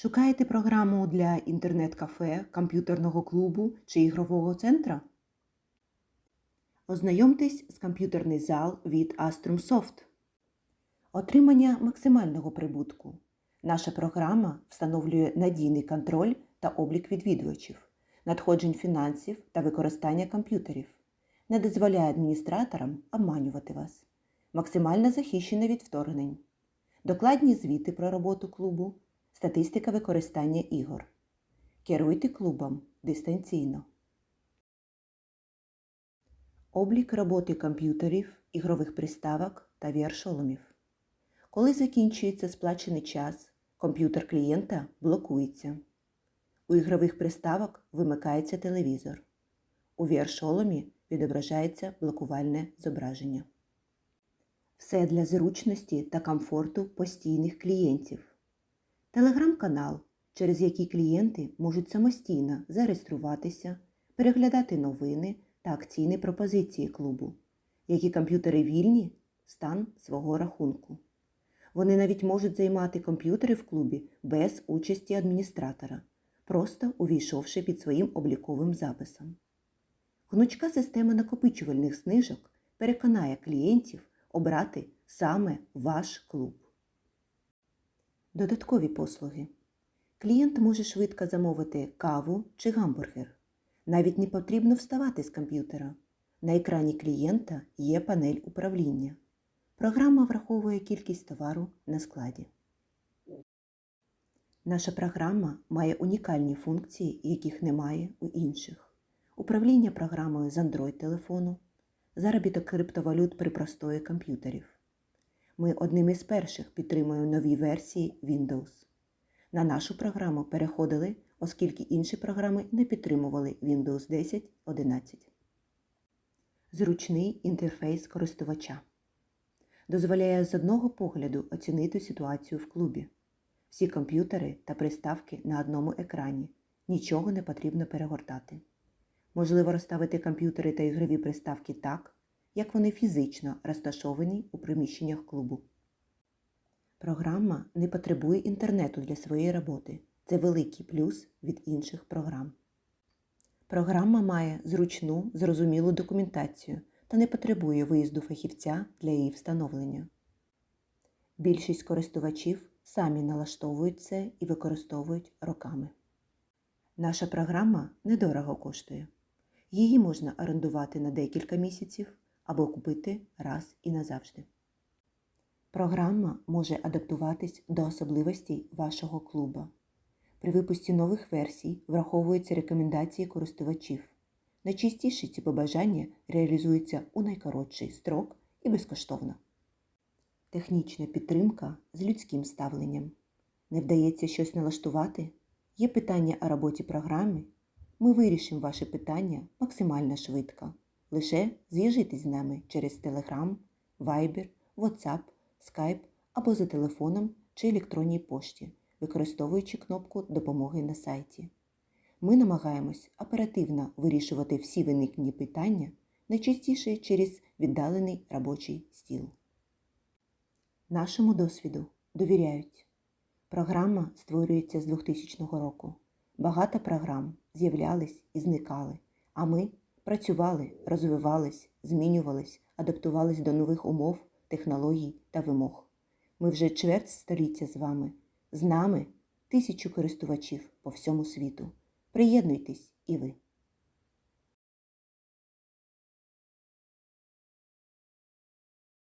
Шукаєте програму для інтернет-кафе, комп'ютерного клубу чи ігрового центра? Ознайомтесь з комп'ютерний зал від Astrum Soft. Отримання максимального прибутку. Наша програма встановлює надійний контроль та облік відвідувачів, надходжень фінансів та використання комп'ютерів, не дозволяє адміністраторам обманювати вас, максимально захищена від вторгнень, докладні звіти про роботу клубу, статистика використання ігор. Керуйте клубом дистанційно. Облік роботи комп'ютерів, ігрових приставок та VR-шоломів. Коли закінчується сплачений час, комп'ютер клієнта блокується. У ігрових приставок вимикається телевізор. У VR-шоломі відображається блокувальне зображення. Все для зручності та комфорту постійних клієнтів. Телеграм-канал, через який клієнти можуть самостійно зареєструватися, переглядати новини та акційні пропозиції клубу, які комп'ютери вільні стан свого рахунку. Вони навіть можуть займати комп'ютери в клубі без участі адміністратора, просто увійшовши під своїм обліковим записом. Гнучка система накопичувальних знижок переконає клієнтів обрати саме ваш клуб. Додаткові послуги. Клієнт може швидко замовити каву чи гамбургер. Навіть не потрібно вставати з комп'ютера. На екрані клієнта є панель управління. Програма враховує кількість товару на складі. Наша програма має унікальні функції, яких немає у інших. Управління програмою з Android-телефону, заробіток криптовалют при простої комп'ютерів. Ми одним із перших підтримуємо нові версії Windows. На нашу програму переходили, оскільки інші програми не підтримували Windows 10 11. Зручний інтерфейс користувача дозволяє з одного погляду оцінити ситуацію в клубі. Всі комп'ютери та приставки на одному екрані. Нічого не потрібно перегортати. Можливо розставити комп'ютери та ігрові приставки так, як вони фізично розташовані у приміщеннях клубу. Програма не потребує інтернету для своєї роботи. Це великий плюс від інших програм. Програма має зручну, зрозумілу документацію та не потребує виїзду фахівця для її встановлення. Більшість користувачів самі налаштовують це і використовують роками. Наша програма недорого коштує. Її можна орендувати на декілька місяців або купити раз і назавжди. Програма може адаптуватись до особливостей вашого клуба. При випусті нових версій враховуються рекомендації користувачів. Найчастіше ці побажання реалізуються у найкоротший строк і безкоштовно. Технічна підтримка з людським ставленням. Не вдається щось налаштувати? Є питання о роботі програми? Ми вирішимо ваше питання максимально швидко. Лише зв'яжитесь з нами через Telegram, Viber, WhatsApp, Skype або за телефоном чи електронній пошті, використовуючи кнопку допомоги на сайті. Ми намагаємось оперативно вирішувати всі виникні питання, найчастіше через віддалений робочий стіл. Нашому досвіду довіряють. Програма створюється з 2000 року. Багато програм з'являлись і зникали, а ми працювали, розвивались, змінювались, адаптувались до нових умов, технологій та вимог. Ми вже чверть століття з вами. З нами тисячу користувачів по всьому світу. Приєднуйтесь і ви.